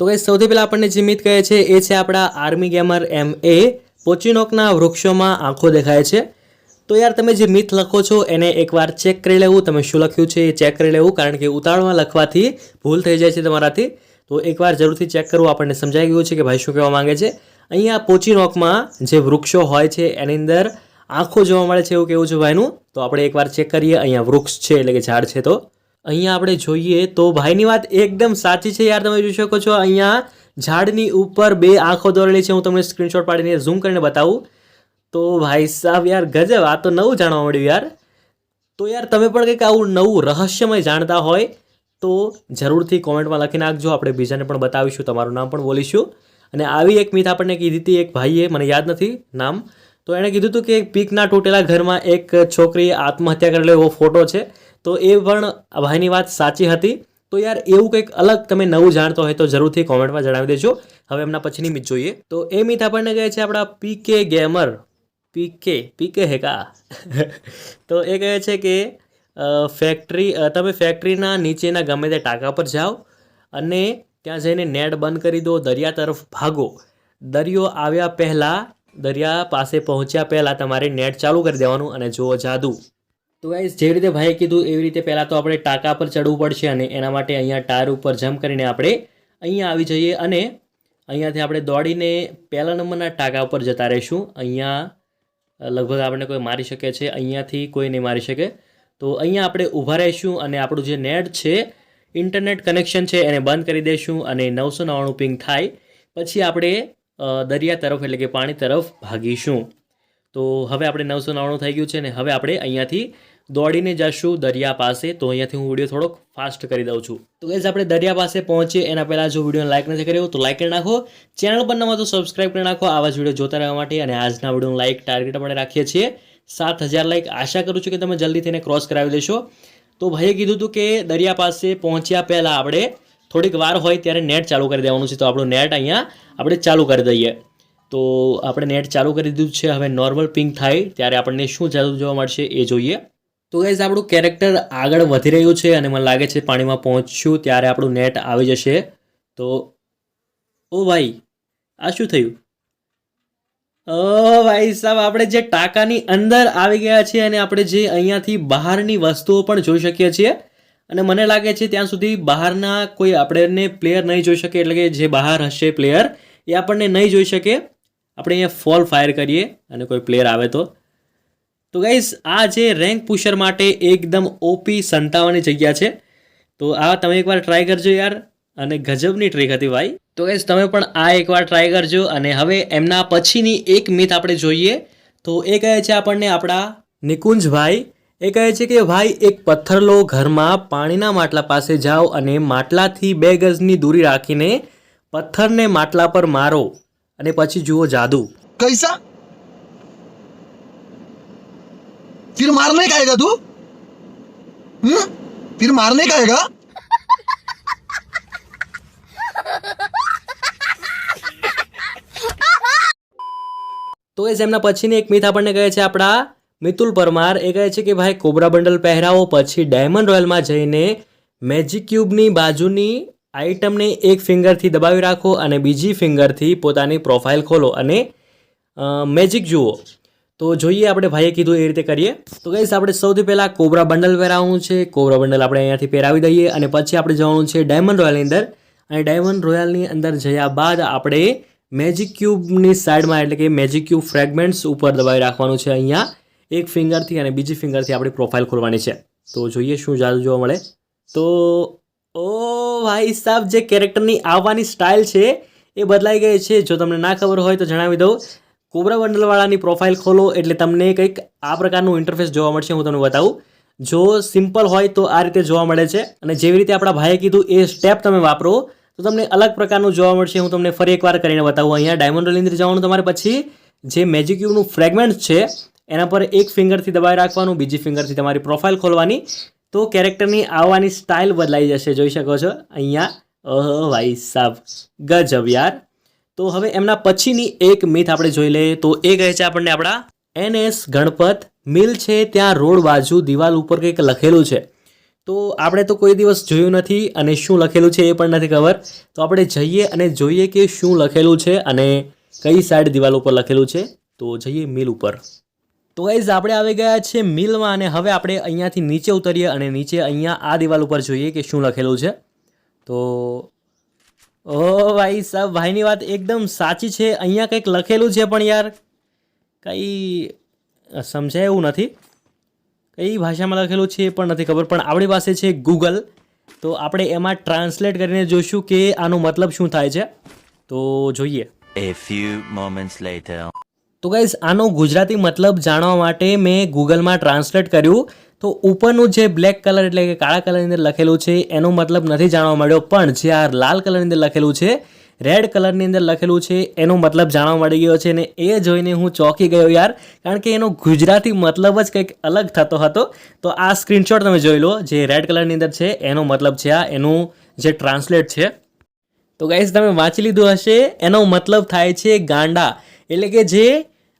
તો કંઈ સૌથી પહેલાં આપણને જે મિત કહે છે, એ છે આપણા આર્મી ગેમર એમ એ પોચીનોકના વૃક્ષોમાં આંખો દેખાય છે. તો યાર, તમે જે મિથ લખો છો, એને એકવાર ચેક કરી લેવું. તમે શું લખ્યું છે, એ ચેક કરી લેવું, કારણ કે ઉતાળમાં લખવાથી ભૂલ થઈ જાય છે તમારાથી. તો એકવાર જરૂરથી ચેક કરવું, આપણને સમજાઈ ગયું છે કે ભાઈ શું કહેવા માંગે છે. અહીંયા પોચીનોકમાં જે વૃક્ષો હોય છે, એની અંદર આંખો જોવા મળે છે એવું કેવું છે ભાઈનું. તો આપણે એકવાર ચેક કરીએ, અહીંયા વૃક્ષ છે, એટલે કે ઝાડ છે તો. અહીંયા આપણે જોઈએ તો ભાઈની વાત એકદમ સાચી છે યાર, તમે જોઈ શકો છો, અહીંયા ઝાડની ઉપર બે આંખો દોરેલી છે, હું તમને સ્ક્રીનશોટ પાડીને ઝૂમ કરીને બતાવું. તો ભાઈ સાહેબ યાર, ગજબ, આ તો નવું જાણવા મળ્યું યાર. તો યાર, તમે પણ કંઈક આવું નવું રહસ્યમય જાણતા હોય તો જરૂરથી કોમેન્ટમાં લખી નાખજો, આપણે બીજાને પણ બતાવીશું, તમારું નામ પણ બોલીશું. અને આવી એક મિથ આપણને કીધી હતી એક ભાઈએ, મને યાદ નથી નામ. તો એણે કીધું હતું કે પીકના તૂટેલા ઘરમાં એક છોકરીએ આત્મહત્યા કરેલો એવો ફોટો છે. તો એ પણ ભાઈની વાત સાચી હતી. તો યાર એવું કંઈક અલગ તમે નવું જાણતો હોય તો જરૂરથી કોમેન્ટમાં જણાવી દેજો. હવે એમના પછીની મિત જોઈએ. તો એ મિત આપણને કહે છે આપણા પીકે ગેમર. પીકે પીકે હે કા? તો એ કહે છે કે ફેક્ટરી તમે ફેક્ટરીના નીચેના ગમે તે ટાંકા પર જાઓ અને ત્યાં જઈને નેટ બંધ કરી દો, દરિયા તરફ ભાગો. દરિયો આવ્યા પહેલાં, દરિયા પાસે પહોંચ્યા પહેલાં તમારે નેટ ચાલુ કરી દેવાનું અને જુઓ જાદુ. તો ગાઈઝ જેવી રીતે ભાઈએ કીધું, એવી રીતે પહેલાં તો આપણે ટાંકા પર ચડવું પડશે અને એના માટે અહીંયા ટાયર ઉપર જમ્પ કરીને આપણે અહીંયા આવી જઈએ અને અહીંયાથી આપણે દોડીને પહેલા નંબરના ટાંકા ઉપર જતા રહીશું. અહીંયા લગભગ આપણને કોઈ મારી શકે છે, અહીંયાથી કોઈ નહીં મારી શકે. તો અહીંયા આપણે ઊભા રહીશું અને આપણું જે નેટ છે, ઇન્ટરનેટ કનેક્શન છે, એને બંધ કરી દઈશું અને નવસો નવ્વાણું પિંગ થાય. પછી આપણે દરિયા તરફ એટલે કે પાણી તરફ ભાગીશું. તો હવે આપણે નવસો નવ્વાણું થઈ ગયું છે ને હવે આપણે અહીંયાથી દોડીને જશું દરિયા પાસે. તો અહીંયાથી હું વીડિયો થોડોક ફાસ્ટ કરી દઉં છું. તો ગઈઝ આપણે દરિયા પાસે પહોંચીએ. એના પહેલાં જો વીડિયો લાઇક નથી કર્યો તો લાઇક કરી નાખો. ચેનલ પર નવા તો સબસ્ક્રાઇબ કરી નાખો. આવા જ વીડિયો જોતા રહેવા માટે અને આજના વિડીયોનું લાઇક ટાર્ગેટ આપણે રાખીએ છીએ. સાત હજાર લાઇક આશા કરું છું કે તમે જલ્દી તેને ક્રોસ કરાવી દેશો તો ભાઈએ કીધું હતું કે દરિયા પાસે પહોંચ્યા પહેલાં આપણે થોડીક વાર હોય ત્યારે નેટ ચાલુ કરી દેવાનું છે. તો આપણું નેટ અહીંયા આપણે ચાલુ કરી દઈએ. તો આપણે નેટ ચાલુ કરી દીધું છે. હવે નોર્મલ પિંક થાય. ત્યારે આપણને શું જાદુ જોવા મળશે એ જોઈએ. તો ગાઈઝ આપણું કેરેક્ટર આગળ વધી રહ્યું છે અને મને લાગે છે પાણીમાં પહોંચશું ત્યારે આપણું નેટ આવી જશે. તો, ઓ ભાઈ, આ શું થયું? ઓ ભાઈ સાહેબ આપણે જે ટાંકાની અંદર આવી ગયા છીએ અને આપણે જે અહીંયાથી બહારની વસ્તુઓ પણ જોઈ શકીએ છીએ. અને મને લાગે છે ત્યાં સુધી બહારના કોઈ આપણને પ્લેયર નહીં જોઈ શકે, એટલે કે જે બહાર હશે પ્લેયર એ આપણને નહીં જોઈ શકે. આપણે અહીંયા ફોલ ફાયર કરીએ અને કોઈ પ્લેયર આવે તો. તો ગાઈઝ આ જે રેન્ક પુશર માટે એકદમ ઓપી સંતાવાની જગ્યા છે. તો આ તમે એકવાર ટ્રાય કરજો યાર, અને ગજબની ટ્રીક હતી ભાઈ. તો ગાઈઝ તમે પણ આ એકવાર ટ્રાય કરજો, અને હવે એમના પછીની એક મિથ આપણે જોઈએ. તો એ કહે છે આપણને આપણા નિકુંજભાઈ, એ કહે છે કે, ભાઈ, એક પથ્થર લો ઘરમાં, પાણીના માટલા પાસે જાઓ અને માટલાથી બે ગજની દૂરી રાખીને પથ્થરને માટલા પર મારો, અને પછી જુઓ જાદુ. कैसा? फिर मारने का आएगा तू हम्म? फिर मारने का आएगा તો એ એમના પછીની એક મિથ આપણને કહે છે આપણા મિતુલ પરમાર એ કહે છે કે ભાઈ કોબરા બંડલ પહેરાવો પછી ડાયમંડ રોયલમાં જઈને મેજિક ક્યુબની બાજુની આઇટમને એક ફિંગરથી દબાવી રાખો અને બીજી ફિંગરથી પોતાની પ્રોફાઇલ ખોલો અને મેજિક જુઓ તો જોઈએ આપણે ભાઈએ કીધું એ રીતે કરીએ. તો ગઈશ આપણે સૌથી પહેલાં કોબરા બંડલ પહેરાવવું છે. કોબરા બંડલ આપણે અહીંયાથી પહેરાવી દઈએ અને પછી આપણે જવાનું છે ડાયમંડ રોયલની અંદર. અને ડાયમંડ રોયલની અંદર જયા બાદ આપણે મેજિક ક્યુબની સાઈડમાં એટલે કે મેજિક ક્યુબ ફ્રેગમેન્ટ્સ ઉપર દબાવી રાખવાનું છે અહીંયા. એક ફિંગરથી અને બીજી ફિંગરથી આપણી પ્રોફાઇલ ખોલવાની છે. તો જોઈએ શું જાદુ જોવા મળે. તો, ઓ ભાઈ સાહેબ, જે કેરેક્ટરની આવવાની સ્ટાઇલ છે એ બદલાઈ ગઈ છે. જો તમને ના ખબર હોય તો જણાવી દઉં. કોબરા બંડલવાળાની પ્રોફાઇલ ખોલો એટલે તમને કંઈક આ પ્રકારનું ઇન્ટરફેસ જોવા મળશે, હું તમને બતાવું. જો સિમ્પલ હોય તો આ રીતે જોવા મળે છે. અને જેવી રીતે આપણા ભાઈએ કીધું, એ સ્ટેપ તમે વાપરો, તો તમને અલગ પ્રકારનું જોવા મળશે. હું તમને ફરી એકવાર કરીને બતાવું અહીંયા. ડાયમંડ રોલની અંદર જવાનું તમારે પછી જે મેજિક ક્યુબનું ફ્રેગમેન્ટ છે, એના પર એક ફિંગરથી દબાવી રાખવાનું, બીજી ફિંગરથી તમારી પ્રોફાઇલ ખોલવાની. તો કેરેક્ટરની આવવાની સ્ટાઇલ બદલાઈ જશે, જોઈ શકો છો. અહીંયા, અહ ભાઈ સાબ, ગજબ યાર. તો હવે એમના પછીની એક મિથ આપણે જોઈ લઈએ. તો એ કહે છે આપણને આપણા એનએસ ગણપત. મિલ છે ત્યાં રોડ બાજુ દિવાલ ઉપર કંઈક લખેલું છે. તો આપણે તો કોઈ દિવસ જોયું નથી અને શું લખેલું છે એ પણ નથી ખબર. તો આપણે જઈએ અને જોઈએ કે શું લખેલું છે અને કઈ સાઈડ દિવાલ ઉપર લખેલું છે. તો જઈએ મિલ ઉપર. તો ગાઈઝ આપણે આવી ગયા છે મિલમાં અને હવે આપણે અહીંયાથી નીચે ઉતરીએ અને નીચે અહીંયા આ દિવાલ ઉપર જોઈએ કે શું લખેલું છે. તો ઓ ભાઈ સાહેબ ભાઈની વાત એકદમ સાચી છે. અહીંયા કંઈક લખેલું છે પણ યાર કંઈ સમજાય એવું નથી. કઈ ભાષામાં લખેલું છે એ પણ નથી ખબર પણ આપણી પાસે છે ગૂગલ તો આપણે એમાં ટ્રાન્સલેટ કરીને જોઈશું કે આનો મતલબ શું થાય છે. તો જોઈએ. A few moments later. તો ગાઈઝ આનો ગુજરાતી મતલબ જાણવા માટે મેં ગૂગલમાં ટ્રાન્સલેટ કર્યું. તો ઉપરનું જે બ્લેક કલર એટલે કે કાળા કલરની અંદર લખેલું છે, એનો મતલબ નથી જાણવા મળ્યો, પણ જે આ લાલ કલરની અંદર લખેલું છે રેડ કલરની અંદર લખેલું છે, એનો મતલબ જાણવા મળી ગયો છે અને એ જોઈને હું ચોંકી ગયો યાર, કારણ કે એનો ગુજરાતી મતલબ જ કંઈક અલગ થતો હતો. તો આ સ્ક્રીનશોટ તમે જોઈ લો, જે રેડ કલરની અંદર છે, એનો મતલબ છે આ, એનું જે ટ્રાન્સલેટ છે. તો ગાઈઝ તમે વાંચી લીધું હશે, એનો મતલબ થાય છે ગાંડા, એટલે કે જે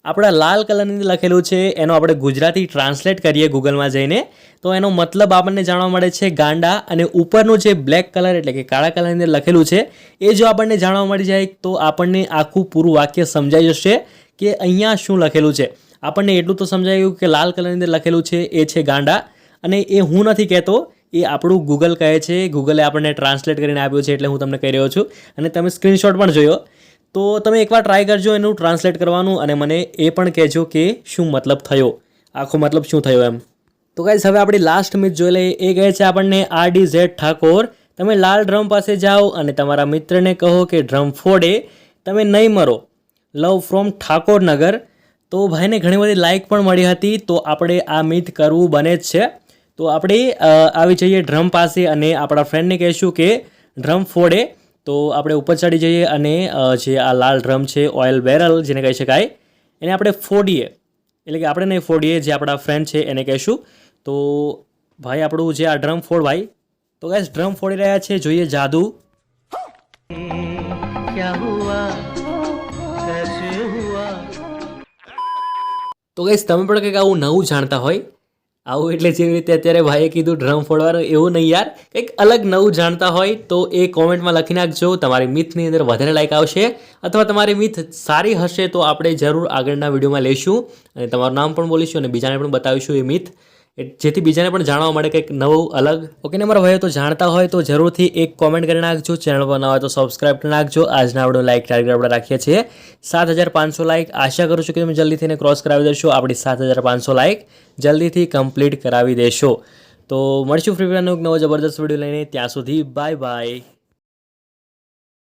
આપણા લાલ કલરની લખેલું છે, એનો આપણે ગુજરાતી ટ્રાન્સલેટ કરીએ ગૂગલમાં જઈને. તો એનો મતલબ આપણને જાણવા મળે છે ગાંડા અને ઉપરનું જે બ્લેક કલર એટલે કે કાળા કલરની અંદર લખેલું છે, એ જો આપણને જાણવા મળી જાય તો આપણને આખું પૂરું વાક્ય સમજાઈ જશે કે અહીંયા શું લખેલું છે. આપણને એટલું તો સમજાયું કે લાલ કલરની અંદર લખેલું છે, એ છે ગાંડા. અને એ હું નથી કહેતો, એ આપણું ગૂગલ કહે છે, ગૂગલે આપણને ટ્રાન્સલેટ કરીને આપ્યું છે એટલે હું તમને કહી રહ્યો છું. અને તમે સ્ક્રીનશોટ પણ જોયો. તો તમે એકવાર ટ્રાય કરજો એનું ટ્રાન્સલેટ કરવાનું અને મને એ પણ કહેજો કે શું મતલબ થયો. આખો મતલબ શું થયો એમ. તો ગાઈઝ હવે આપણી લાસ્ટ મિથ જોઈ લઈએ. એ કહે છે આપણને આર ડી ઝેડ ઠાકોર. તમે લાલ ડ્રમ પાસે જાઓ અને તમારા મિત્રને કહો કે ડ્રમ ફોડે. તમે નહીં મરો. Love from Thakornagar. તો ભાઈને ઘણી બધી લાઇક પણ મળી હતી. તો આપણે આ મિથ કરવું બને જ છે. તો આપણે આવી જઈએ ડ્રમ પાસે અને આપણા ફ્રેન્ડને કહીશું કે ડ્રમ ફોડે. તો આપણે ઉપર ચડી જઈએ અને જે આ લાલ ડ્રમ છે ઓઇલ બેરલ જેને કહી શકાય એને આપણે ફોડીએ. એટલે કે આપણે નહીં ફોડીએ જે આપણા ફ્રેન્ડ છે એને કહીશું. તો ભાઈ આપણું જે આ ડ્રમ ફોડ ભાઈ તો ગાઈસ ડ્રમ ફોડી રહ્યા છે. જોઈએ જાદુ. તો ગાઈસ તમે પણ કંઈક આવું નવું જાણતા હોય આવું એટલે જેવી રીતે અત્યારે ભાઈએ કીધું, ડ્રમ ફોડવાનું એવું નહીં યાર. કંઈક અલગ નવું જાણતા હોય તો એ કોમેન્ટમાં લખી નાખજો. તમારી મિથની અંદર વધારે લાઈક આવશે. અથવા તમારી મિથ સારી હશે તો આપણે જરૂર આગળના વિડીયોમાં લઈશું. અને તમારું નામ પણ બોલીશું અને બીજાને પણ બતાવીશું એ મિથ જેથી બીજાને પણ જાણવા મળે કંઈક નવું, અલગ. ઓકે ને મારા ભાઈઓ તો જાણતા હોય તો જરૂરથી એક કોમેન્ટ કરી નાખજો. ચેનલ પર ન હોય તો સબસ્ક્રાઇબ કરી નાખજો. આજના વીડિયો લાઈક ટાર્ગેટ આપણે રાખીએ છીએ. સાત હજાર પાંચસો લાઈક આશા કરું છું કે તમે જલ્દીથી એને ક્રોસ કરાવી દેશો. આપણી સાત હજાર પાંચસો લાઈક જલ્દીથી કમ્પ્લીટ કરાવી દેશો. તો મળશું ફ્રી એક નવો જબરદસ્ત વીડિયો લઈને. ત્યાં સુધી બાય બાય